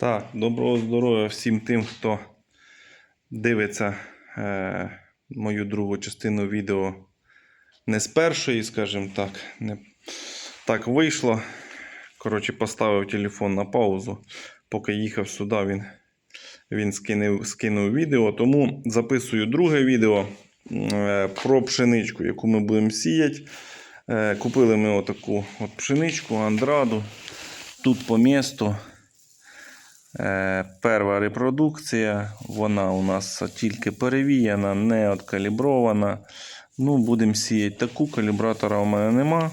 Так, доброго здоров'я всім тим, хто дивиться е, мою другу частину відео не з першої, скажімо так. Не... Так вийшло. Коротше, поставив телефон на паузу. Поки їхав сюди, він, він скинув, скинув відео. Тому записую друге відео е, про пшеничку, яку ми будемо сіяти. Е, купили ми отаку от пшеничку, андраду. Тут по місту. Е, Перша репродукція, вона у нас тільки перевіяна, не откалібрована. Ну, будемо сіяти таку, калібратора у мене нема.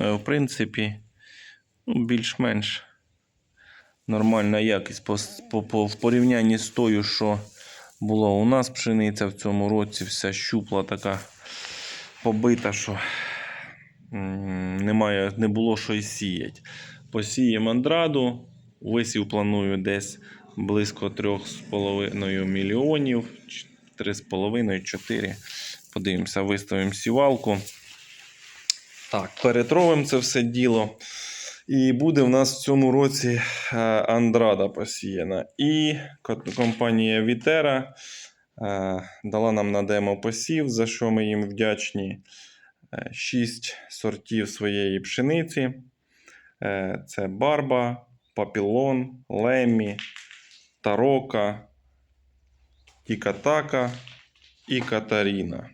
Е, В принципі, ну, більш-менш нормальна якість в порівнянні з тою, що була у нас пшениця в цьому році, вся щупла така побита, що немає, не було що й сіяти. Посіємо андраду. Висів планую десь близько 3,5 мільйонів, 3,5-4. Подивимося, виставимо сівалку. Так, перетровимо це все діло. І буде в нас в цьому році е, Андрада посіяна. І компанія Вітера е, дала нам на демо посів, за що ми їм вдячні. 6 сортів своєї пшениці. Е, Це Барба, Папілон, Лемі, Тарока, Тікатака і Катаріна.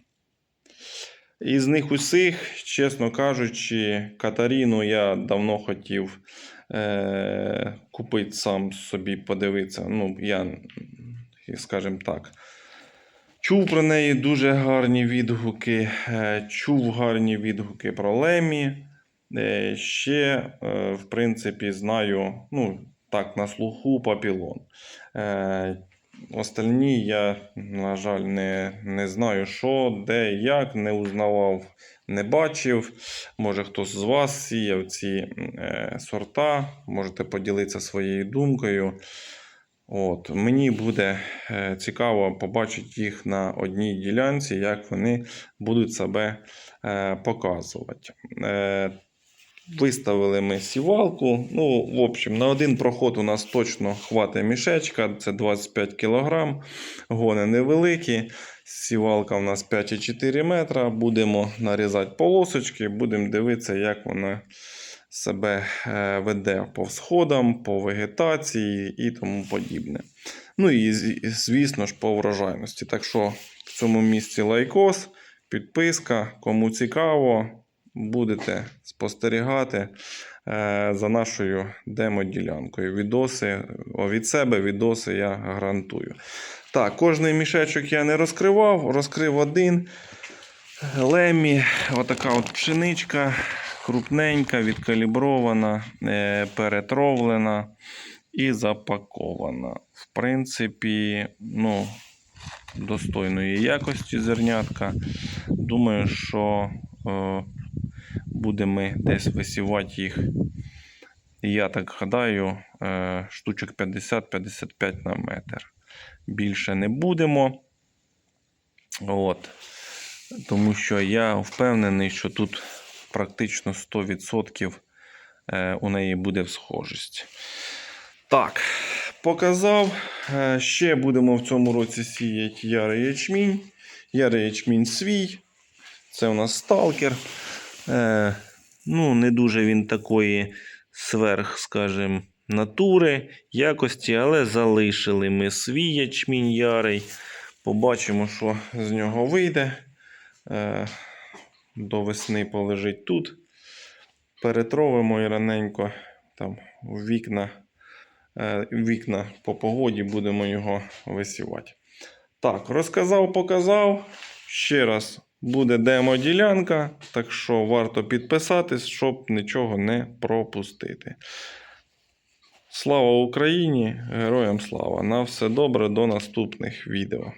Із них усіх, чесно кажучи, Катаріну я давно хотів е, купити сам собі, подивитися. Ну, я, скажімо так, чув про неї дуже гарні відгуки, е, чув гарні відгуки про Лемі. Е, Ще, е, в принципі, знаю, ну, так, на слуху папілон. Е, Остальні я, на жаль, не, не знаю, що, де, як, не узнавав, не бачив. Може, хтось з вас сіяв ці е, сорта, можете поділитися своєю думкою. От, мені буде е, цікаво побачити їх на одній ділянці, як вони будуть себе е, показувати. Е, Виставили ми сівалку. Ну, в общем, на один проход у нас точно хватить мішечка, це 25 кг. Гони невеликі. Сівалка у нас 5,4 метра. Будемо нарізати полосочки, будемо дивитися, як вона себе е, веде по всходам, по вегетації і тому подібне. Ну і звісно ж по врожайності. Так що в цьому місці лайкос, підписка, кому цікаво, будете спостерігати е, за нашою демо-ділянкою. Відоси від себе відоси я гарантую. Так, кожний мішечок я не розкривав, розкрив один. Лемі, отака от пшеничка, крупненька, відкалібрована, е, перетровлена і запакована. В принципі, ну, достойної якості зернятка. Думаю, що е, будемо десь висівати їх. Я так гадаю, е, штучок 50-55 на метр. Більше не будемо. От. Тому що я впевнений, що тут практично 100% е, у неї буде схожість. Так, показав. Е, Ще будемо в цьому році сіяти ярий ячмінь. Ярий ячмінь свій. Це у нас сталкер. Е, ну, не дуже він такої сверх, скажімо, натури, якості, але залишили ми свій ячмінь ярий. Побачимо, що з нього вийде. Е, до весни полежить тут. Перетровимо і раненько там в вікна, е, вікна по погоді будемо його висівати. Так, розказав, показав. Ще раз буде демо-ділянка, так що варто підписатись, щоб нічого не пропустити. Слава Україні! Героям слава! На все добре, до наступних відео.